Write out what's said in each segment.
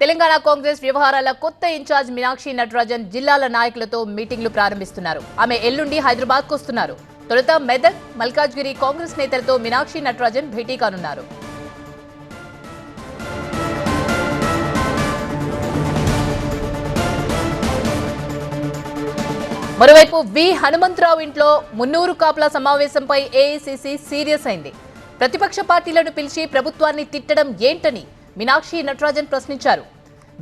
తెలంగాణ కాంగ్రెస్ వ్యవహారాల కొత్త ఇన్ఛార్జ్ మీనాక్షి నటరాజన్ జిల్లాల నాయకులతో మీటింగ్లు ప్రారంభిస్తున్నారు. ఆమె ఎల్లుండి హైదరాబాద్కు వస్తున్నారు. తొలుత మెదక్ మల్కాజ్గిరి కాంగ్రెస్ నేతలతో మీనాక్షి నటరాజన్ భేటీ కానున్నారు. మరోవైపు వి హనుమంతరావు ఇంట్లో మున్నూరు కాపుల సమావేశంపై ఏఐసిసి సీరియస్ అయింది. ప్రతిపక్ష పార్టీలను పిలిచి ప్రభుత్వాన్ని తిట్టడం ఏంటని మీనాక్షి నటరాజన్ ప్రశ్నించారు.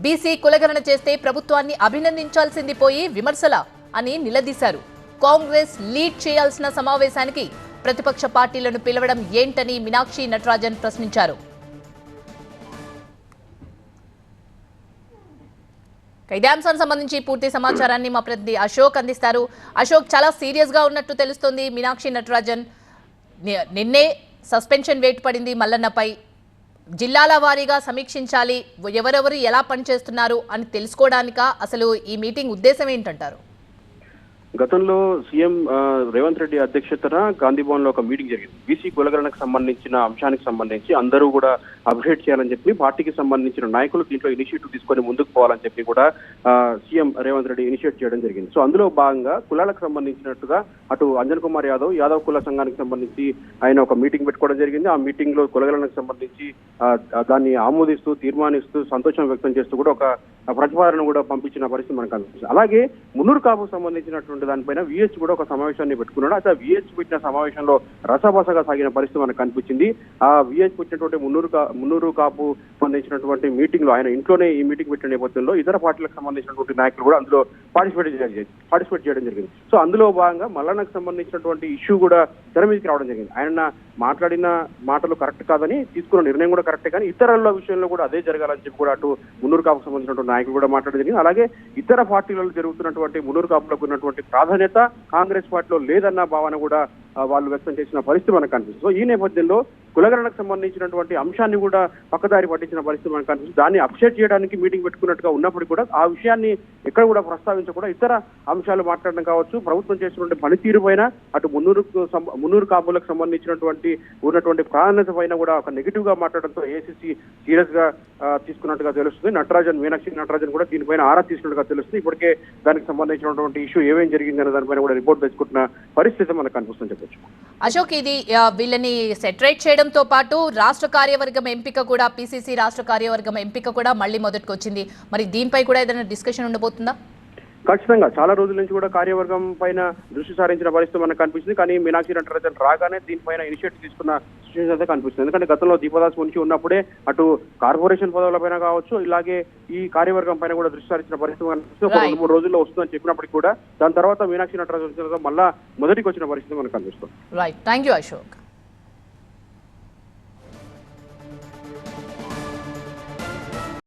బీసీ కులగణన చేస్తే ప్రభుత్వాన్ని అభినందించాల్సింది పోయి విమర్శల అని నిలదీశారు. కాంగ్రెస్ లీడ్ చేయాల్సిన సమావేశానికి ప్రతిపక్ష పార్టీలను పిలవడం ఏంటని మీనాక్షి నటరాజన్ ప్రశ్నించారు. ఇదే అంశానికి సంబంధించి పూర్తి సమాచారాన్ని మా ప్రతినిధి అశోక్ అందిస్తారు. అశోక్ చాలా సీరియస్గా ఉన్నట్టు తెలుస్తోంది మీనాక్షి నటరాజన్. నిన్నే సస్పెన్షన్ వేటు పడింది మల్లన్నపై జిల్లాల వారీగా సమీక్షించాలి. ఎవరెవరు ఎలా పనిచేస్తున్నారు అని తెలుసుకోవడానిక? అసలు ఈ మీటింగ్ ఉద్దేశం ఏంటంటారు? గతంలో సీఎం రేవంత్ రెడ్డి అధ్యక్షతన గాంధీ భవన్లో ఒక మీటింగ్ జరిగింది. బీసీ కులగణనకు సంబంధించిన అంశానికి సంబంధించి అందరూ కూడా అప్డేట్ చేయాలని చెప్పి పార్టీకి సంబంధించిన నాయకులు దీంట్లో ఇనిషియేటివ్ తీసుకొని ముందుకు పోవాలని చెప్పి కూడా సీఎం రేవంత్ రెడ్డి ఇనిషియేట్ చేయడం జరిగింది. సో అందులో భాగంగా కులాలకు సంబంధించినట్టుగా అటు అంజన్ కుమార్ యాదవ్ యాదవ్ కుల సంఘానికి సంబంధించి ఆయన ఒక మీటింగ్ పెట్టుకోవడం జరిగింది. ఆ మీటింగ్లో కులగణనకు సంబంధించి దాన్ని ఆమోదిస్తూ తీర్మానిస్తూ సంతోషం వ్యక్తం చేస్తూ కూడా ఒక ప్రతిపాదన కూడా పంపించిన పరిస్థితి మనకు కనిపిస్తుంది. అలాగే మున్నూరు కాపు సంబంధించినటువంటి దానిపైన విహెచ్ కూడా ఒక సమావేశాన్ని పెట్టుకున్నాడు. అయితే విహెచ్ పెట్టిన సమావేశంలో రసభసగా సాగిన పరిస్థితి మనకు కనిపించింది. ఆ విహెచ్ పెట్టినటువంటి మున్నూరు కా మున్నూరు కాపు సంబంధించినటువంటి మీటింగ్లో ఆయన ఇంట్లోనే ఈ మీటింగ్ పెట్టిన నేపథ్యంలో ఇతర పార్టీలకు సంబంధించినటువంటి నాయకులు కూడా అందులో పార్టిసిపేట్ చేయడం పార్టిసిపేట్ చేయడం జరిగింది. సో అందులో భాగంగా మల్లన్నకు సంబంధించినటువంటి ఇష్యూ కూడా తెర మీదకి రావడం జరిగింది. ఆయన మాట్లాడిన మాటలు కరెక్ట్ కాదని తీసుకున్న నిర్ణయం కూడా కరెక్టే కానీ ఇతరుల విషయంలో కూడా అదే జరగాలని చెప్పి కూడా అటు మున్నూరు కాపుకు సంబంధించినటువంటి నాయకులు కూడా మాట్లాడడం జరిగింది. అలాగే ఇతర పార్టీలలో జరుగుతున్నటువంటి మున్నూరు కాపులకు ఉన్నటువంటి ప్రాధాన్యత కాంగ్రెస్ పార్టీలో లేదన్న భావన కూడా వాళ్ళు వ్యక్తం చేసిన పరిస్థితి మనకు కనిపిస్తుంది. సో ఈ నేపథ్యంలో కులగణనకు సంబంధించినటువంటి అంశాన్ని కూడా పక్కదారి పట్టించిన పరిస్థితి మనకు కనిపిస్తుంది. దాన్ని అప్సెట్ చేయడానికి మీటింగ్ పెట్టుకున్నట్టుగా ఉన్నప్పటికీ కూడా ఆ విషయాన్ని ఎక్కడ కూడా ప్రస్తావించకుండా ఇతర అంశాలు మాట్లాడడం కావచ్చు ప్రభుత్వం చేసినటువంటి పనితీరు పైన అటు మున్నూరు మున్నూరు కాపులకు సంబంధించినటువంటి ఉన్నటువంటి ప్రాధాన్యత పైన కూడా ఒక నెగిటివ్గా మాట్లాడడంతో ఏసీసీ సీరియస్గా తీసుకున్నట్టుగా తెలుస్తుంది. నటరాజన్ మీనాక్షి నటరాజన్ కూడా దీనిపైన ఆరా తీసుకున్నట్టుగా తెలుస్తుంది. ఇప్పటికే దానికి సంబంధించినటువంటి ఇష్యూ ఏమేం జరిగిందనే దానిపైన కూడా రిపోర్ట్ తెచ్చుకుంటున్న పరిస్థితి మనకు కనిపిస్తుంది చెప్పొచ్చు. అశోక్ ఇది వీళ్ళని సెటరేట్ చేయడంతో పాటు రాష్ట్ర కార్యవర్గం ఎంపిక కూడా పిసిసి రాష్ట్ర కార్యవర్గం ఎంపిక కూడా మళ్ళీ మొదటికి వచ్చింది మరి దీనిపై కూడా ఏదైనా డిస్కషన్ ఉండబోతుందా? ఖచ్చితంగా. చాలా రోజుల నుంచి కూడా కార్యవర్గం పైన దృష్టి సారించిన పరిస్థితి మనకు కనిపిస్తుంది. కానీ మీనాక్షి నటరాజన్ రాగానే దీనిపైన ఇనిషియేటివ్ తీసుకున్న సిచ్యువేషన్ అయితే కనిపిస్తుంది. ఎందుకంటే గతంలో దీపదాస్ మున్షి ఉన్నప్పుడే అటు కార్పొరేషన్ పదవుల పైన కావచ్చు ఇలాగే ఈ కార్యవర్గం పైన కూడా దృష్టి సారించిన పరిస్థితి కనిపిస్తుంది. ఒక. రెండు మూడు రోజుల్లో వస్తుందని చెప్పినప్పటికీ కూడా దాని తర్వాత మీనాక్షి నటరాజన్ మళ్ళా మొదటికి వచ్చిన పరిస్థితి మనకు కనిపిస్తుంది. Right thank you Ashok